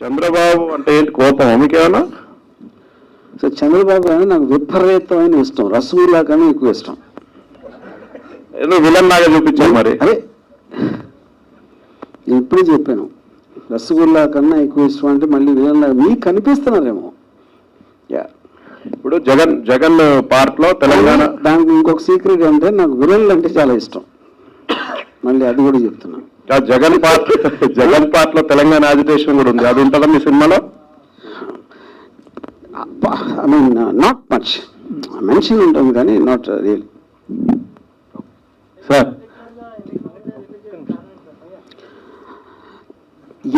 చంద్రబాబు అంటే ఏంటి? కోపం మీకేమన్నా? సో చంద్రబాబు గారు నాకు విపరీతమైన ఇష్టం. రసగుల్లా కన్నా ఎక్కువ ఇష్టం. ఏదో విలన్ లాగా చూపించారు మరి? అదే నేను ఇప్పుడే చెప్పాను. రసగుల్లా కన్నా ఎక్కువ ఇష్టం అంటే మళ్ళీ విలన్ లాగా మీకు కనిపిస్తున్నారేమో. యా. ఇప్పుడు జగన్ జగన్ పార్ట్లో తెలంగాణ దానికి ఇంకొక సీక్రెట్ అంటే నాకు విలన్లు అంటే చాలా ఇష్టం. మళ్ళీ అది కూడా చెప్తున్నా. ఆ జగన్ పార్ట్ జగన్ పార్ట్లో తెలంగాణ యాజిటేషన్ కూడా ఉంది. అది ఉంటుందా మీ సినిమాలో? I mean not much mention ఉంటుంది కానీ నాట్ రియల్ సార్.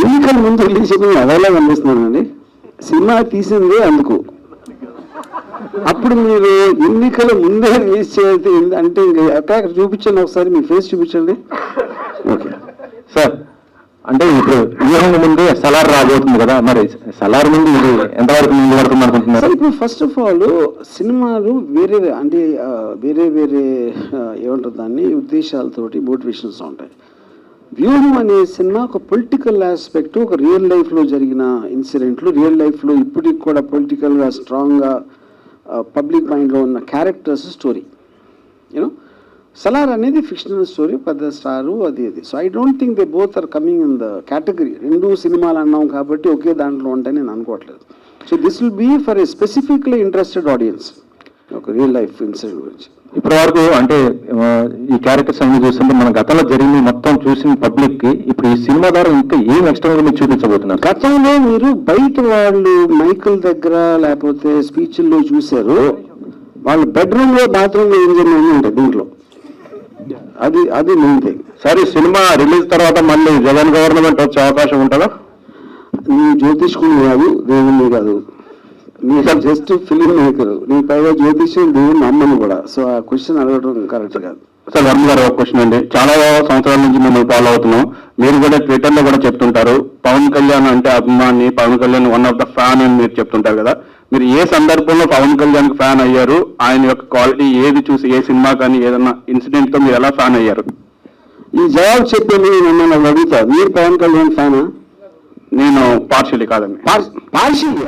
ఎన్నికల ముందు రిలీజ్ చేయడం అదేలా కనిపిస్తున్నానండి సినిమా తీసిందే అందుకు. అప్పుడు మీరు ఎన్నికల ముందే రిలీజ్ చేస్తే అంటే ఇంకా అక్కడ చూపించండి ఒకసారి మీ ఫేస్ చూపించండి. ఓకే. సార్ అంటే ఇప్పుడు వ్యూహం ముందు సలార్ రాబోతుంది కదా మరి సలార్ ముందు ఇది ఎంతవరకు ముందు పడుతుంది అనుకుంటున్నారు ఇప్పుడు ఫస్ట్ ఆఫ్ ఆల్ సినిమాలు వేరే అంటే వేరే వేరే ఏమంటారు దాన్ని ఉద్దేశాలతోటి మోటివేషన్స్ ఉంటాయి. వ్యూహం అనే సినిమా ఒక పొలిటికల్ ఆస్పెక్ట్ ఒక రియల్ లైఫ్లో జరిగిన ఇన్సిడెంట్లు రియల్ లైఫ్లో ఇప్పటికి కూడా పొలిటికల్గా స్ట్రాంగ్గా పబ్లిక్ మైండ్లో ఉన్న క్యారెక్టర్స్ స్టోరీ యూనో సలార్ అనేది ఫిక్షనల్ స్టోరీ పెద్ద స్టారు అది అది. So I don't think they both are coming in the category రెండు సినిమాలు అన్నాం కాబట్టి ఒకే దాంట్లో ఉంటాయని నేను అనుకోవట్లేదు. So this will be for a specifically interested audience ఒక రియల్ లైఫ్ ఇన్సిడెంట్ గురించి. ఇప్పటి వరకు అంటే ఈ క్యారెక్టర్స్ అన్ని చూస్తుంటే మన గతంలో జరిగింది మొత్తం చూసిన పబ్లిక్కి ఇప్పుడు ఈ సినిమా ద్వారా ఇంకా ఏం ఎక్స్ట్రా మీరు చూపించబోతున్నారు? గతంలో మీరు బయట వాళ్ళు మైకుల దగ్గర లేకపోతే స్పీచ్ల్లో చూశారు. వాళ్ళు బెడ్రూమ్లో బాత్రూంలో ఏం జరిగింది ఉంటాయి దీంట్లో. అది అది థింగ్ సరే సినిమా రిలీజ్ తర్వాత మళ్ళీ జగన్ గవర్నమెంట్ వచ్చే అవకాశం ఉంటుందా? నీ జ్యోతిష్కుని కాదు దేవుణ్ణి కాదు. నీ జస్ట్ ఫిలిం మేకర్ నీ పైగా జ్యోతిష్యం దేవుని అమ్మను కూడా. సో ఆ క్వశ్చన్ అడగడం కరెక్ట్ కాదు. సార్ వర్మ గారు ఒక క్వశ్చన్ అండి. చాలా సంవత్సరాల నుంచి మిమ్మల్ని ఫాలో అవుతున్నాం. మీరు కూడా ట్విట్టర్లో కూడా చెప్తుంటారు. పవన్ కళ్యాణ్ అంటే అభిమాని Pawan Kalyan one of the fan అని మీరు చెప్తుంటారు కదా. మీరు ఏ సందర్భంలో పవన్ కళ్యాణ్ ఫ్యాన్ అయ్యారు? ఆయన యొక్క క్వాలిటీ ఏది చూసి ఏ సినిమా కానీ ఏదన్నా ఇన్సిడెంట్తో మీరు ఎలా ఫ్యాన్ అయ్యారు? ఈ జవాబు చెప్పేది నన్ను అడుగుతా మీరు పవన్ కళ్యాణ్ ఫ్యానా? నేను పార్షియలీ కాదండి. పార్షియల్